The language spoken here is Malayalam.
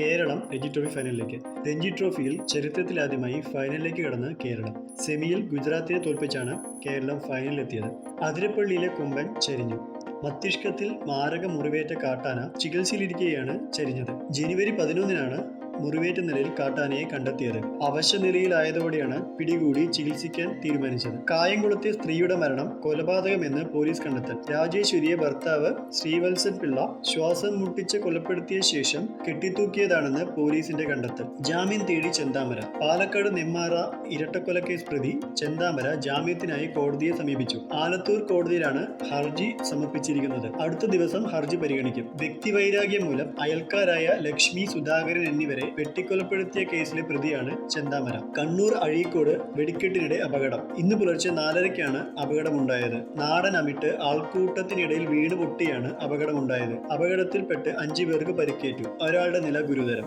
കേരളം രഞ്ജി ട്രോഫി ഫൈനലിലേക്ക് രഞ്ജി ട്രോഫിയിൽ ചരിത്രത്തിലാദ്യമായി ഫൈനലിലേക്ക് കടന്ന് കേരളം. സെമിയിൽ ഗുജറാത്തിനെ തോൽപ്പിച്ചാണ് കേരളം ഫൈനലിലെത്തിയത് അതിരപ്പള്ളിയിലെ കുമ്പൻ ചരിഞ്ഞു. മസ്തിഷ്കത്തിൽ മാരക മുറിവേറ്റ കാട്ടാന ചികിത്സയിലിരിക്കുകയാണ് ചരിഞ്ഞത്. ജനുവരി പതിനൊന്നിനാണ് മുറിവേറ്റ നിലയിൽ കാട്ടാനയെ കണ്ടെത്തിയത്. അവശ നിലയിലായതോടെയാണ് പിടികൂടി ചികിത്സിക്കാൻ തീരുമാനിച്ചത്. കായംകുളത്തെ സ്ത്രീയുടെ മരണം കൊലപാതകമെന്ന് പോലീസ് കണ്ടെത്തൽ. രാജേശ്വരിയെ ഭർത്താവ് ശ്രീവത്സൻ പിള്ള ശ്വാസം മുട്ടിച്ച് കൊലപ്പെടുത്തിയ ശേഷം കെട്ടിത്തൂക്കിയതാണെന്ന് പോലീസിന്റെ കണ്ടെത്തൽ. ജാമ്യം തേടി ചെന്താമര. പാലക്കാട് നെമ്മാറ ഇരട്ടക്കൊലക്കേസ് പ്രതി ചെന്താമര ജാമ്യത്തിനായി കോടതിയെ സമീപിച്ചു. ആലത്തൂർ കോടതിയിലാണ് ഹർജി സമർപ്പിച്ചിരിക്കുന്നത്. അടുത്ത ദിവസം ഹർജി പരിഗണിക്കും. വ്യക്തിവൈരാഗ്യം മൂലം അയൽക്കാരായ ലക്ഷ്മി സുധാകരൻ എന്നിവരെ വെട്ടിക്കൊലപ്പെടുത്തിയ കേസിലെ പ്രതിയാണ് ചെന്താമര. കണ്ണൂർ അഴീക്കോട് വെടിക്കെട്ടിനിടെ അപകടം. ഇന്ന് പുലർച്ചെ നാലരയ്ക്കാണ് അപകടമുണ്ടായത്. നാടൻ അമിട്ട് ആൾക്കൂട്ടത്തിനിടയിൽ വീണ് പൊട്ടിയാണ് അപകടമുണ്ടായത്. അപകടത്തിൽപ്പെട്ട് അഞ്ചു പേർക്ക് പരിക്കേറ്റു. ഒരാളുടെ നില ഗുരുതരം.